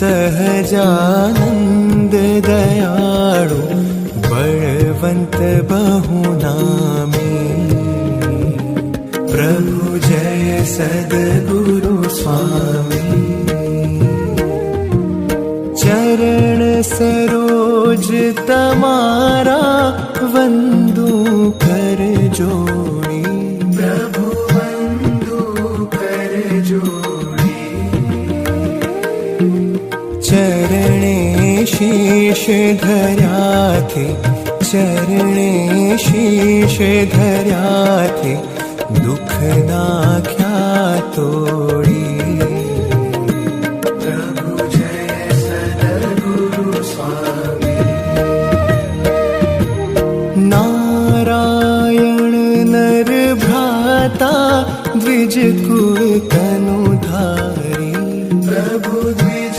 सहजानन्द दयाळु बळवन्त बहुनामी। प्रभु जय सद्गुरु स्वामी। चरण सरोज तमारा वन्दु कर जोड़ी शीश धर्याथे चरणे शीश धर्याथे दुःख नाख्या तोडी प्रभु जय नारायण नर भ्राता द्विज कुल तनु धारी। प्रभु द्विज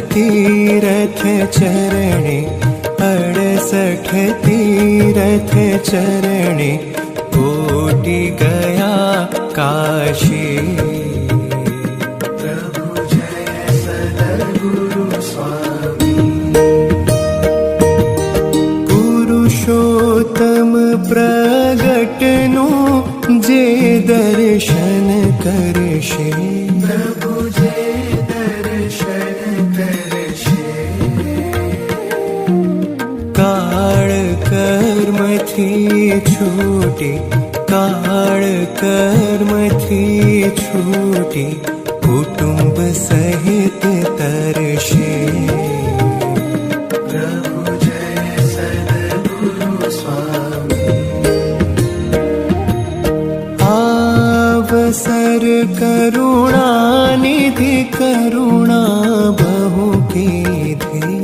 तीरथ चरणे अड़सठ तीरथ चरणे कोटि गया काशी। प्रभु जय सद्गुरु स्वामी। पुरुषोत्तम प्रगटनु जे दर्शन करशे काळ कर्मथी छूटी काळ कर्मथी छूटी कुटुंब सहित तरशे। प्रभु जय सद्गुरु स्वामी। आवसर करुणा निधि करुणा बहु कीधी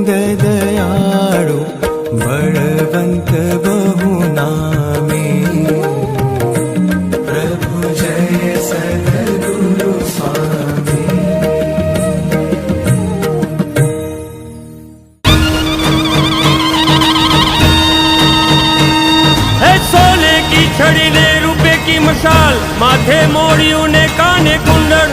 ঘোষাল মাঝে মরিউনে কানে কুণ্ডর